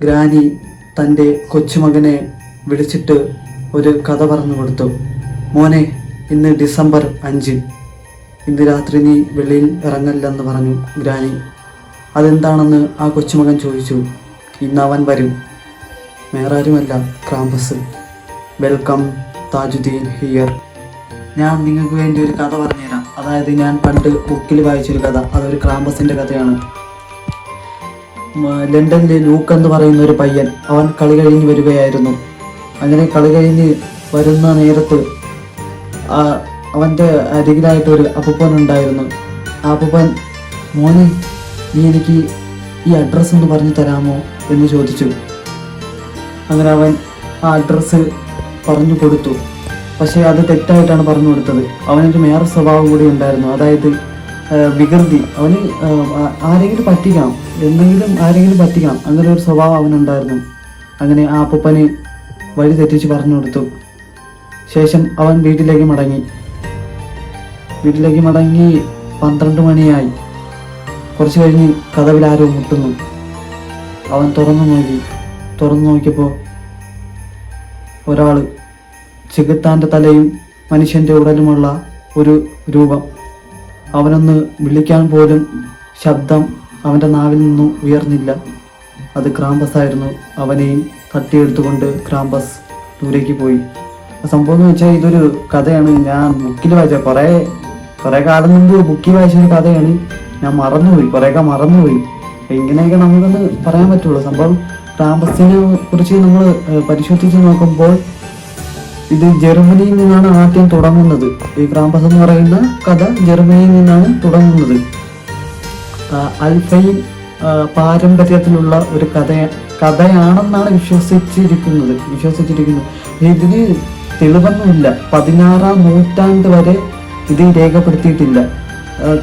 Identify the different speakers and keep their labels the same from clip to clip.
Speaker 1: Granny തന്റെ കൊച്ചുമകനെ വിളിച്ചിട്ട് ഒരു കഥ പറഞ്ഞു കൊടുത്തു. മോനെ ഇന്ന് ഡിസംബർ അഞ്ച്. ഇന്ന് രാത്രി നീ വെളിയിൽ ഇറങ്ങല്ലെന്ന് പറഞ്ഞു ഗ്രാനി. അതെന്താണെന്ന് ആ കൊച്ചുമകൻ ചോദിച്ചു. ഇന്ന് അവൻ വരും. വേറാരുമല്ല ക്രാമ്പസ്. Welcome Tajuddin here. ഞാൻ നിങ്ങൾക്ക് വേണ്ടി ഒരു കഥ പറഞ്ഞുതരാം. അതായത് ഞാൻ പണ്ട് ബുക്കിൽ വായിച്ചൊരു കഥ. അതൊരു ക്രാമ്പസിന്റെ കഥയാണ്. ലണ്ടനിലെ ലൂക്ക് എന്ന് പറയുന്ന ഒരു പയ്യൻ. അവൻ കളി കഴിഞ്ഞ് വരികയായിരുന്നു. അങ്ങനെ കളി കഴിഞ്ഞ് വരുന്ന നേരത്ത് അവന്റെ അരികിലായിട്ട് ഒരു അപ്പൂപ്പൻ ഉണ്ടായിരുന്നു. ആ അപ്പൂപ്പൻ മോനെ നീ എനിക്ക് ഈ അഡ്രസ്സ് ഒന്ന് പറഞ്ഞു തരാമോ? എന്ന് ചോദിച്ചു. അങ്ങനെ അവൻ ആ അഡ്രസ്സ് പറഞ്ഞു കൊടുത്തു. പക്ഷേ അത് തെറ്റായിട്ടാണ് പറഞ്ഞു കൊടുത്തത്. അവനൊരു മേറെ സ്വഭാവം കൂടി ഉണ്ടായിരുന്നു. അതായത് വികൃതി. അവന് ആരെങ്കിലും പറ്റിക്കണം എന്തെങ്കിലും ആരെങ്കിലും പറ്റിക്കണം അങ്ങനെ ഒരു സ്വഭാവം അവനുണ്ടായിരുന്നു. അങ്ങനെ ആ അപ്പൂപ്പന് വഴി തെറ്റിച്ച് പറഞ്ഞു കൊടുത്തു. ശേഷം അവൻ വീട്ടിലേക്ക് മടങ്ങി. വീട്ടിലേക്ക് മടങ്ങി പന്ത്രണ്ട് മണിയായി. കുറച്ച് കഴിഞ്ഞ് കഥവിൽ ആരോ മുട്ടുന്നു. അവൻ തുറന്നു നോക്കി. തുറന്നു നോക്കിയപ്പോൾ ഒരാൾ ചികിത്താന്റെ തലയും മനുഷ്യന്റെ ഉടലുമുള്ള ഒരു രൂപം. അവനൊന്ന് വിളിക്കാൻ പോലും ശബ്ദം അവന്റെ നാവിൽ നിന്നും ഉയർന്നില്ല. അത് ക്രാമ്പസ് ആയിരുന്നു അവനെയും തട്ടിയെടുത്തുകൊണ്ട് ക്രാമ്പസ് ദൂരേക്ക് പോയി. സംഭവം എന്ന് വെച്ചാൽ ഇതൊരു കഥയാണ്. ഞാൻ ബുക്കിൽ വായിച്ച കുറേ കുറേ കാലം മുമ്പ് ബുക്കിൽ വായിച്ചൊരു കഥയാണ്. ഞാൻ മറന്നുപോയി. കുറേയൊക്കെ മറന്നുപോയി. ഇങ്ങനെയൊക്കെ നമുക്കൊന്ന് പറയാൻ പറ്റുള്ളൂ. സംഭവം ക്രാമ്പസിനെ കുറിച്ച് നമ്മൾ പരിശോധിച്ച് നോക്കുമ്പോൾ ഇത് ജർമ്മനിയിൽ നിന്നാണ് ആദ്യം തുടങ്ങുന്നത്. ഈ ക്രാമ്പസ് എന്ന് പറയുന്ന കഥ ജർമ്മനിയിൽ നിന്നാണ് തുടങ്ങുന്നത്. അൽഫൈൻ പാരമ്പര്യത്തിലുള്ള ഒരു കഥ കഥയാണെന്നാണ് വിശ്വസിച്ചിരിക്കുന്നത്. വിശ്വസിച്ചിരിക്കുന്നത് ഇതിന് തെളിവൊന്നുമില്ല. പതിനാറാം നൂറ്റാണ്ട് വരെ ഇത് രേഖപ്പെടുത്തിയിട്ടില്ല.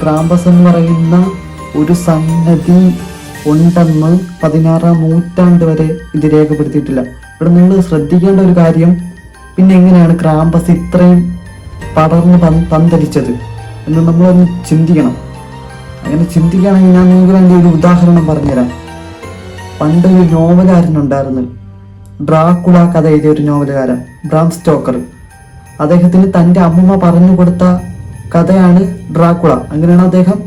Speaker 1: ക്രാമ്പസ് എന്ന് പറയുന്ന ഒരു സംഗതി ഉണ്ടെന്ന് പതിനാറാം നൂറ്റാണ്ട് വരെ ഇത് രേഖപ്പെടുത്തിയിട്ടില്ല. ഇവിടെ നിങ്ങൾ ശ്രദ്ധിക്കേണ്ട ഒരു കാര്യം പിന്നെ എങ്ങനെയാണ് ക്രാമ്പസ് ഇത്രയും പടർന്ന് പന്തരിച്ചത് എന്ന് നമ്മളൊന്ന് ചിന്തിക്കണം. അങ്ങനെ ചിന്തിക്കുകയാണെങ്കിൽ ഞാൻ നിങ്ങൾക്ക് വേണ്ടി ഒരു ഉദാഹരണം പറഞ്ഞുതരാം. പണ്ട് ഒരു നോവലുകാരനുണ്ടായിരുന്നു ഡ്രാക്കുള കഥ എഴുതിയ ഒരു നോവലുകാരൻ ബ്രാം സ്റ്റോക്കർ. അദ്ദേഹത്തിന് തന്റെ അമ്മമ്മ പറഞ്ഞു കൊടുത്ത കഥയാണ് ഡ്രാക്കുള. അങ്ങനെയാണ് അദ്ദേഹം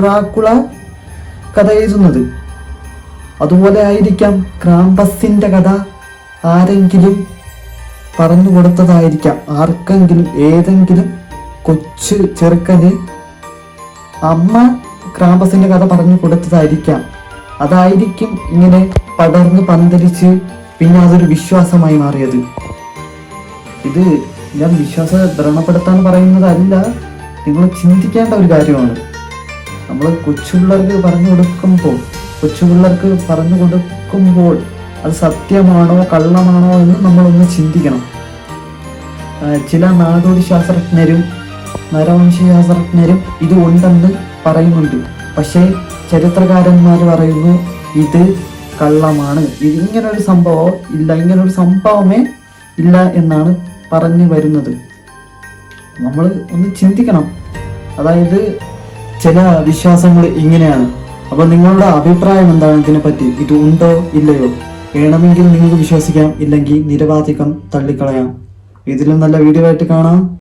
Speaker 1: ഡ്രാക്കുള കഥ എഴുതുന്നത്. അതുപോലെ ആയിരിക്കാം ക്രാമ്പസിന്റെ കഥ. ആരെങ്കിലും പറഞ്ഞു കൊടുത്തതായിരിക്കാം. ആർക്കെങ്കിലും ഏതെങ്കിലും കൊച്ചു ചെറുക്കന് അമ്മ ക്രാമ്പസിന്റെ കഥ പറഞ്ഞു കൊടുത്തതായിരിക്കാം. അതായിരിക്കും ഇങ്ങനെ പടർന്ന് പന്തലിച്ച് പിന്നെ അതൊരു വിശ്വാസമായി മാറിയത്. ഇത് ഞാൻ വിശ്വാസ വ്രണപ്പെടുത്താൻ പറയുന്നതല്ല നിങ്ങൾ ചിന്തിക്കേണ്ട ഒരു കാര്യമാണ്. നമ്മൾ കൊച്ചുപിള്ളേർക്ക് പറഞ്ഞു കൊടുക്കുമ്പോൾ കൊച്ചുപിള്ളേർക്ക് പറഞ്ഞു കൊടുക്കുമ്പോൾ അത് സത്യമാണോ കള്ളമാണോ എന്ന് നമ്മളൊന്ന് ചിന്തിക്കണം. ചില നാടോടി ശാസ്ത്രജ്ഞരും നരവംശ ശാസ്ത്രജ്ഞരും ഇത് ഉണ്ടെന്ന് പറയുന്നുണ്ട്. പക്ഷേ ചരിത്രകാരന്മാർ പറയുന്നു ഇത് കള്ളമാണ്. ഇത് ഇങ്ങനൊരു സംഭവം ഇല്ല ഇങ്ങനൊരു സംഭവമേ ഇല്ല എന്നാണ് പറഞ്ഞു വരുന്നത്. നമ്മൾ ഒന്ന് ചിന്തിക്കണം. അതായത് ചില വിശ്വാസങ്ങൾ ഇങ്ങനെയാണ്. അപ്പോൾ നിങ്ങളുടെ അഭിപ്രായം എന്താണ് ഇതിനെപ്പറ്റി? ഇത് ഉണ്ടോ ഇല്ലയോ? വേണമെങ്കിൽ നിങ്ങൾക്ക് വിശ്വസിക്കാം ഇല്ലെങ്കിൽ നിരവാധികം തള്ളിക്കളയാം. ഇതിലും നല്ല വീഡിയോ ആയിട്ട് കാണാം.